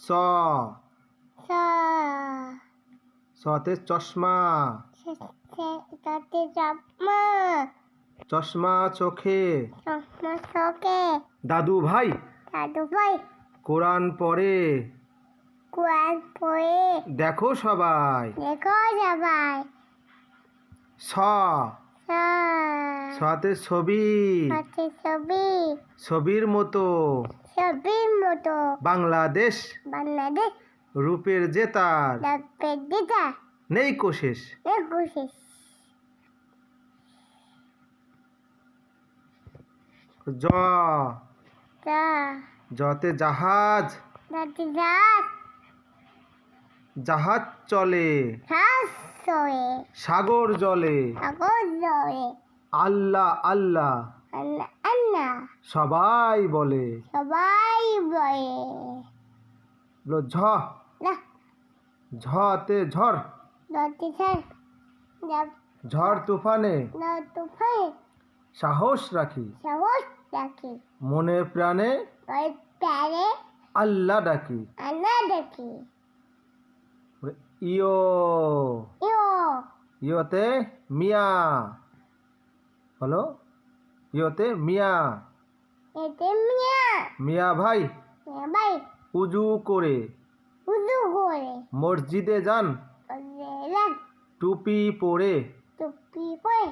স। সতে চশমা। চশমা চোখে। চশমা চোখে। দাদু ভাই। দাদু ভাই। কোরআন পড়ে। কোরআন পড়ে। দেখো সবাই। দেখো সবাই। স। স সতে ছবি। হাতে ছবি। ছবির মতো। ছবির মতো। বাংলাদেশ। বাংলাদেশ। রূপের জেতার ডাক্তার দিদা নেই কোশেষ একুশে জ। তা জতে জাহাজ। দাদি দাস জাহাজ চলে। সাগর জলে। আল্লাহ আল্লাহ। সবাই বলে। সবাই বলো। ঝ। ঝতে ঝড়। ঝড়। তুফানে। সাহস রাখি। সাহস রাখি। মনে প্রাণে প্যারে আল্লাহ ডাকি। দেখি বলে, ইয়ো ইয়ো ইয়োতে মিয়া হলো ইয়োতে মিয়া এতে মিয়া মিয়া ভাই মিয়া ভাই উজু করে উজু করে মসজিদে যান ওদের টুপি পরে টুপি পরে